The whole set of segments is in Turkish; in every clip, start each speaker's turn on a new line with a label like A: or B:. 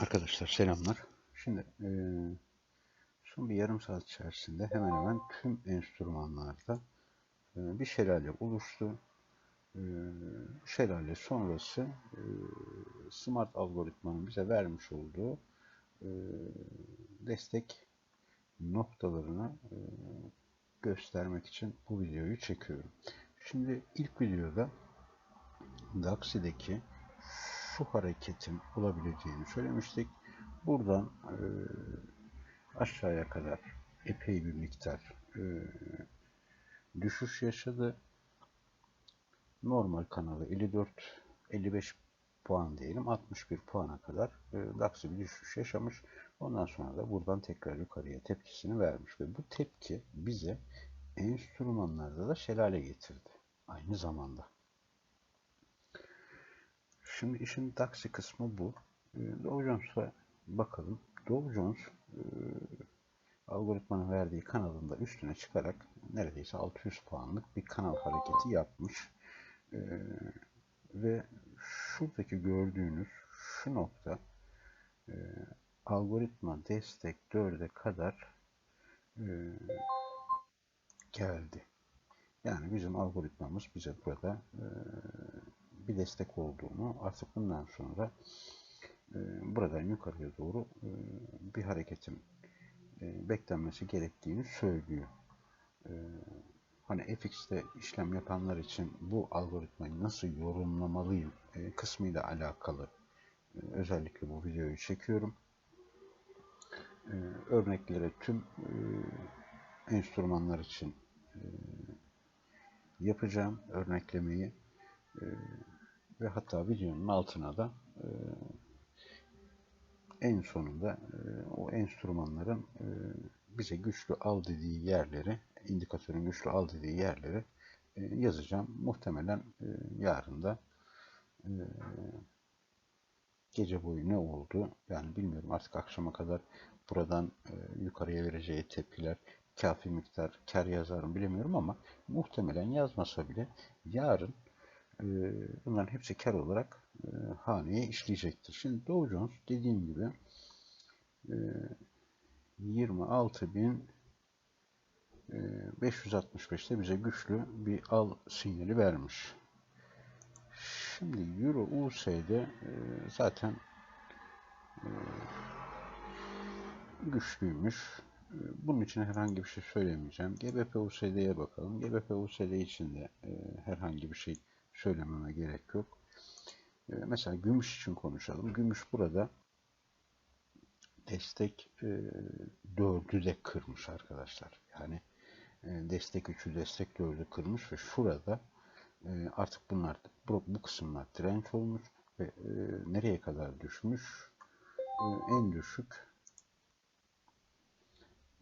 A: Arkadaşlar selamlar. Şimdi eee son bir yarım saat içerisinde hemen hemen tüm enstrümanlarda eee, bir şelale oluştu. Eee, şelale sonrası eee, Smart algoritmanın bize vermiş olduğu eee, destek noktalarını eee, göstermek için bu videoyu çekiyorum. Şimdi ilk videoda Daxi'deki şu hareketin olabileceğini söylemiştik. Buradan e, aşağıya kadar epey bir miktar e, düşüş yaşadı. Normal kanalı 54 55 puan diyelim 61 puana kadar e, Daxi bir düşüş yaşamış. Ondan sonra da buradan tekrar yukarıya tepkisini vermiş ve bu tepki bize enstrümanlarda da şelale getirdi. Aynı zamanda. Şimdi işin taksi kısmı bu. E, Dow Jones'a bakalım. Dow Jones e, algoritmanın verdiği kanalında üstüne çıkarak neredeyse 600 puanlık bir kanal hareketi yapmış. E, ve şuradaki gördüğünüz şu nokta e, algoritma destek 4'e kadar e, geldi. Yani bizim algoritmamız bize burada e, bir destek olduğunu artık bundan sonra e, buradan yukarıya doğru e, bir hareketin e, beklenmesi gerektiğini söylüyor. Hani FX'te işlem yapanlar için bu algoritmayı nasıl yorumlamalıyım kısmıyla alakalı özellikle bu videoyu çekiyorum. Örneklere tüm enstrümanlar için yapacağım örneklemeyi. Ve hatta videonun altına da e, en sonunda e, o enstrümanların e, bize güçlü al dediği yerleri, indikatörün güçlü al dediği yerleri e, yazacağım. Muhtemelen e, yarın da gece boyu ne oldu yani bilmiyorum artık akşama kadar buradan yukarıya vereceği tepkiler kafi miktar kar yazar mı bilemiyorum ama muhtemelen yazmasa bile yarın bunların hepsi kar olarak e, haneye işleyecektir. Şimdi Dow Jones dediğim gibi e, 26.565'te bize güçlü bir al sinyali vermiş. Şimdi Euro US'de e, zaten e, güçlüymüş. E, bunun için herhangi bir şey söylemeyeceğim. GBP USD'ye bakalım. GBP USD için de e, herhangi bir şey söylememe gerek yok. E, mesela gümüş için konuşalım. Gümüş burada destek e, 4'ü de kırmış arkadaşlar. Yani e, destek 3'ü destek 4'ü kırmış ve şurada e, artık bunlar bu, kısımlar direnç olmuş ve e, nereye kadar düşmüş? En düşük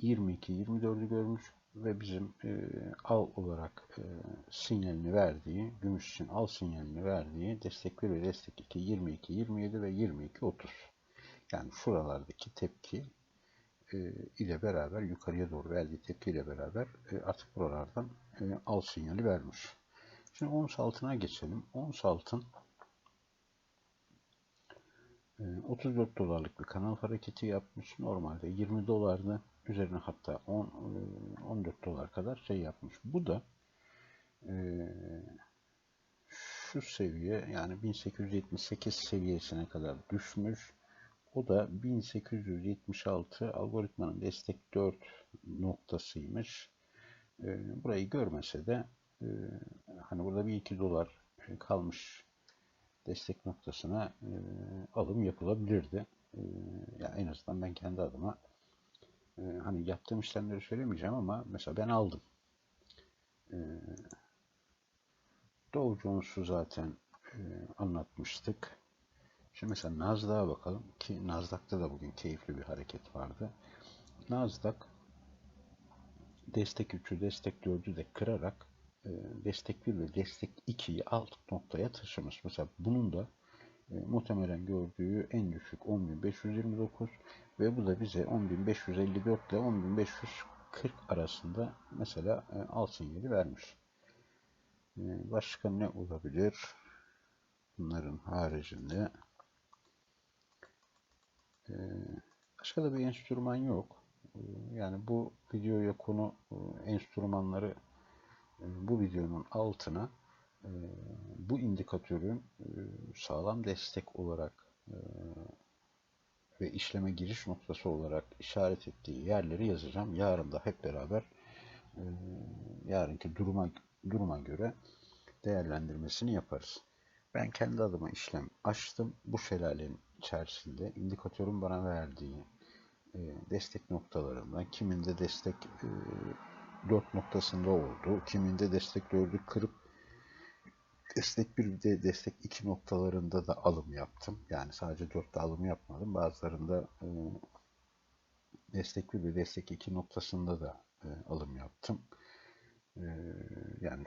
A: 22-24'ü görmüş ve bizim e, al olarak e, sinyalini verdiği, gümüş için al sinyalini verdiği destek 1 ve destek 2 22, 27 ve 22, 30. Yani şuralardaki tepki e, ile beraber yukarıya doğru verdiği tepki ile beraber e, artık buralardan e, al sinyali vermiş. Şimdi ons altına geçelim. Ons altın 34 dolarlık bir kanal hareketi yapmış. Normalde 20 dolardı. Üzerine hatta 10 14 dolar kadar şey yapmış. Bu da şu seviye yani 1878 seviyesine kadar düşmüş. O da 1876 algoritmanın destek 4 noktasıymış. Burayı görmese de hani burada bir 2 dolar kalmış destek noktasına e, alım yapılabilirdi. E, yani en azından ben kendi adıma e, hani yaptığım işlemleri söylemeyeceğim ama mesela ben aldım. E, Dow Jones'u zaten e, anlatmıştık. Şimdi mesela Nasdaq'a bakalım ki Nasdaq'ta da bugün keyifli bir hareket vardı. Nasdaq destek 3'ü, destek 4'ü de kırarak e, destek 1 ve destek 2'yi alt noktaya taşımış. Mesela bunun da e, muhtemelen gördüğü en düşük 10.529 ve bu da bize 10.554 ile 10.540 arasında mesela e, al sinyali vermiş. E, başka ne olabilir? Bunların haricinde Ee, başka da bir enstrüman yok. Ee, yani bu videoya konu e, enstrümanları e, bu videonun altına e, bu indikatörün e, sağlam destek olarak e, ve işleme giriş noktası olarak işaret ettiği yerleri yazacağım. Yarın da hep beraber e, yarınki duruma duruma göre değerlendirmesini yaparız. Ben kendi adıma işlem açtım. Bu şelalenin içerisinde indikatörün bana verdiği destek noktalarından kiminde destek e, 4 noktasında oldu, kiminde destek 4'ü kırıp destek 1 de destek 2 noktalarında da alım yaptım. Yani sadece 4'te alım yapmadım. Bazılarında e, destek 1 ve destek 2 noktasında da e, alım yaptım. E, yani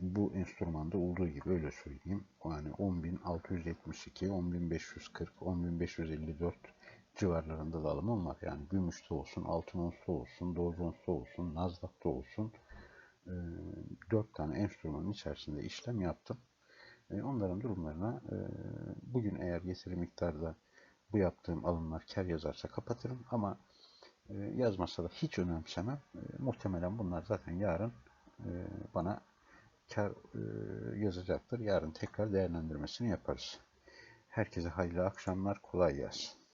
A: bu enstrümanda olduğu gibi öyle söyleyeyim. Yani 10.672, 10.540, 10.554 civarlarında da alımım var. Yani gümüşte olsun, altın onsta olsun, Dow olsun, Nasdaq'ta olsun. E, 4 tane enstrümanın içerisinde işlem yaptım. E, onların durumlarına e, bugün eğer getiri miktarda bu yaptığım alımlar kar yazarsa kapatırım ama e, yazmasa da hiç önemsemem. Muhtemelen bunlar zaten yarın bana kar yazacaktır. Yarın tekrar değerlendirmesini yaparız. Herkese hayırlı akşamlar, kolay gelsin.